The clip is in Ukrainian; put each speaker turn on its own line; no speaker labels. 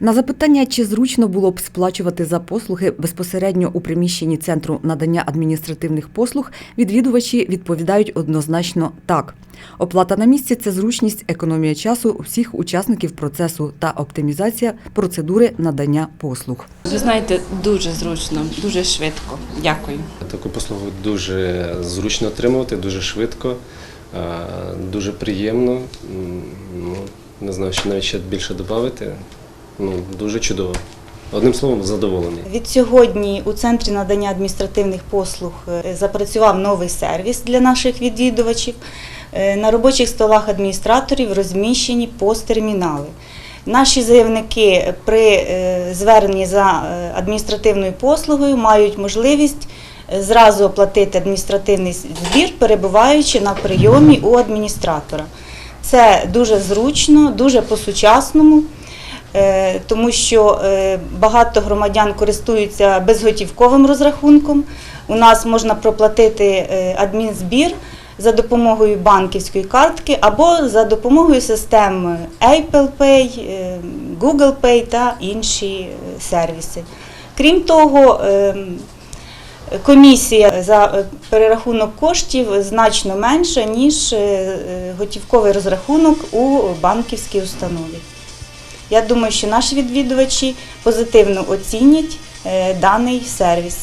На запитання, чи зручно було б сплачувати за послуги безпосередньо у приміщенні центру надання адміністративних послуг, відвідувачі відповідають однозначно так. Оплата на місці це зручність, економія часу всіх учасників процесу та оптимізація процедури надання послуг.
Ви знаєте, дуже зручно, дуже швидко. Дякую.
Таку послугу дуже зручно отримувати, дуже швидко, дуже приємно. Ну, не знаю, що навіть ще більше додати. Ну, дуже чудово. Одним словом, задоволений.
Від сьогодні у центрі надання адміністративних послуг е, запрацював новий сервіс для наших відвідувачів. Е, На робочих столах адміністраторів розміщені посттермінали. Наші заявники при е, зверненні за адміністративною послугою мають можливість зразу оплатити адміністративний збір, перебуваючи на прийомі у адміністратора. Це дуже зручно, дуже по-сучасному. Е, тому що е, багато громадян користуються безготівковим розрахунком. У нас можна проплатити е, адмінзбір за допомогою банківської картки або за допомогою систем Apple Pay, Google Pay та інші сервіси. Крім того, Комісія за перерахунок коштів значно менша, ніж готівковий розрахунок у банківській установі. Я думаю, що наші відвідувачі позитивно оцінять е, даний сервіс.